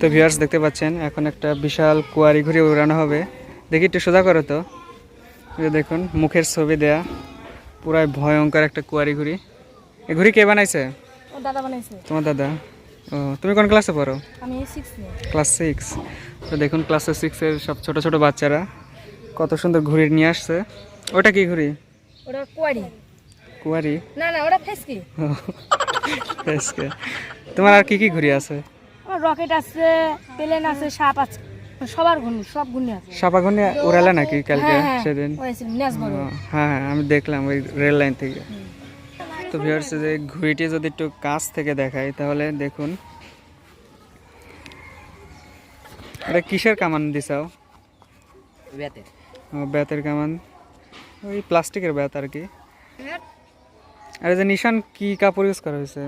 তো ভিউয়ার্স দেখতে পাচ্ছেন এখন একটা বিশাল কুয়ারি ঘুরে উড়ানো হবে। দেখি একটু সোজা করো তো। দেখুন মুখের ছবি দেয়া। পুরাই ভয়ঙ্কর একটা কুয়ারি ঘুড়ি এ ঘুড়ি কে বানাইছে? দাদা বানাইছে। তোমার দাদা। ও তুমি কোন ক্লাসে পড়ো? আমি ক্লাস সিক্স তো দেখুন ক্লাস সিক্সের সব ছোট ছোট বাচ্চারা কত সুন্দর ঘুড়ি নিয়ে আসছে। ওটা কি ঘুড়ি ওটা কোয়ারি। কুয়ারি? না না ওটা ফেসকি। তোমার আর কি কি ঘুড়ি আছে? রকেট আছে প্লেন আছে সাপ আছে। সবার ঘুর্ণি সব ঘুর্ণি আছে। সাপা ঘুড়ি উড়ালে নাকি কালকে হ্যাঁ হ্যাঁ সেদিন? হ্যাঁ হ্যাঁ আমি দেখলাম ওই রেল লাইন থেকে। তো ভিউয়ার্স যে ঘুড়িটি যদি একটু কাছ থেকে দেখাই তাহলে দেখুন। এটা কিসের কামান দিছাও বেতের কামান। ওই প্লাস্টিকের বেত আর কি। আর যে নিশান কি কাপড় ইউজ করা হয়েছে?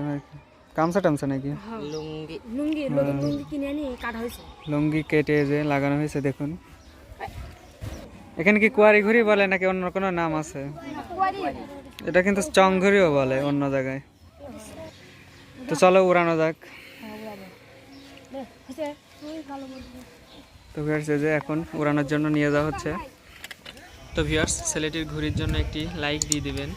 গামছা টামছা নাকি? লুঙ্গি। লুঙ্গি লুঙ্গি কিনে আনি কাটা হয়েছে। লুঙ্গি কেটে যে লাগানো হয়েছে দেখুন। এখানে কি কুয়ারি ঘুড়ি বলে নাকি অন্য কোনো নাম আছে? এটা কিন্তু চং ঘুড়িও বলে অন্য জায়গায়। তো চলো উড়ানো যাক। হয়েছে। তুই ভালো বলছিস তো ভিউয়ার্স যে এখন উড়ানোর জন্য নিয়ে যাওয়া হচ্ছে। তো ভিউয়ার্স ছেলেটির ঘুড়ির জন্য একটি লাইক দিয়ে দিবেন।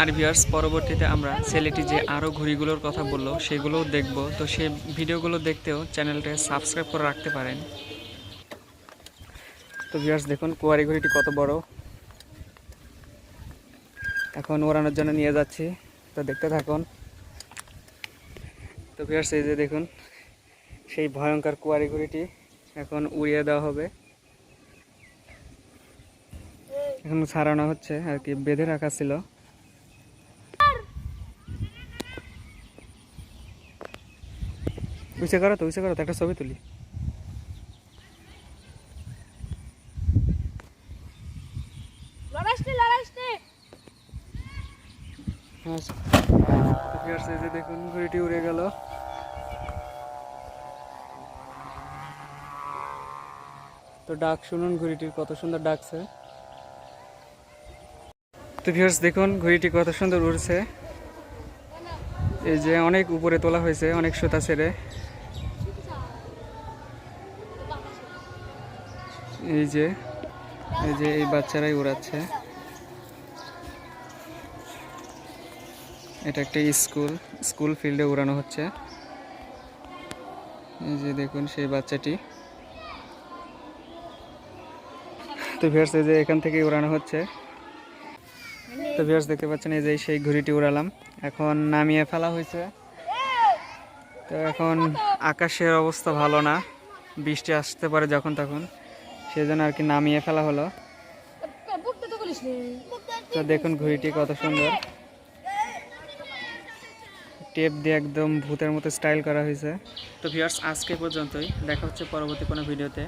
আর ভিউয়ার্স পরবর্তীতে আমরা ছেলেটি যে আরও ঘুড়িগুলোর কথা বলল, সেগুলোও দেখব। তো সেই ভিডিওগুলো দেখতেও চ্যানেলটা সাবস্ক্রাইব করে রাখতে পারেন। তো ভিউয়ার্স দেখুন, কুয়ারি ঘুড়িটি কত বড়। এখন ওড়ানোর জন্য নিয়ে যাচ্ছি। তো দেখতে থাকুন। তো ভিউয়ার্স এই যে দেখুন, সেই ভয়ঙ্কর কুয়ারি ঘুড়িটি এখন উড়িয়ে দেওয়া হবে। এখন ছাড়ানো হচ্ছে আর কি, বেঁধে রাখা ছিল। উইসে করো তো উইসে করো তো একটা ছবি তুলি। আচ্ছা। দেখুন ঘুড়িটি উড়ে গেল। তো ডাক শুনুন ঘুড়িটির কত সুন্দর ডাকছে। তো ভিউয়ার্স দেখুন ঘুড়িটি কত সুন্দর উড়ছে। এই যে অনেক উপরে তোলা হয়েছে অনেক সুতা ছেড়ে। এই যে এই যে এই বাচ্চারাই উড়াচ্ছে এটা একটা স্কুল স্কুল ফিল্ডে উড়ানো হচ্ছে। এই যে দেখুন সেই বাচ্চাটি। তো ভিউয়ার্স, এই যে এখান থেকে উড়ানো হচ্ছে। তো ভিউয়ার্স, দেখতে পাচ্ছেন, এই যে সেই ঘুড়িটি উড়ালাম এখন নামিয়ে ফেলা হয়েছে। তো এখন আকাশের অবস্থা ভালো না। বৃষ্টি আসতে পারে যখন তখন। সেই জন্য আর কি নামিয়ে ফেলা হলো। তো দেখুন ঘুড়িটি কত সুন্দর। টেপ দিয়ে একদম ভূতের মতো স্টাইল করা হয়েছে। তো ভিউয়ার্স, আজকে পর্যন্তই। দেখা হচ্ছে পরবর্তী কোনো ভিডিওতে।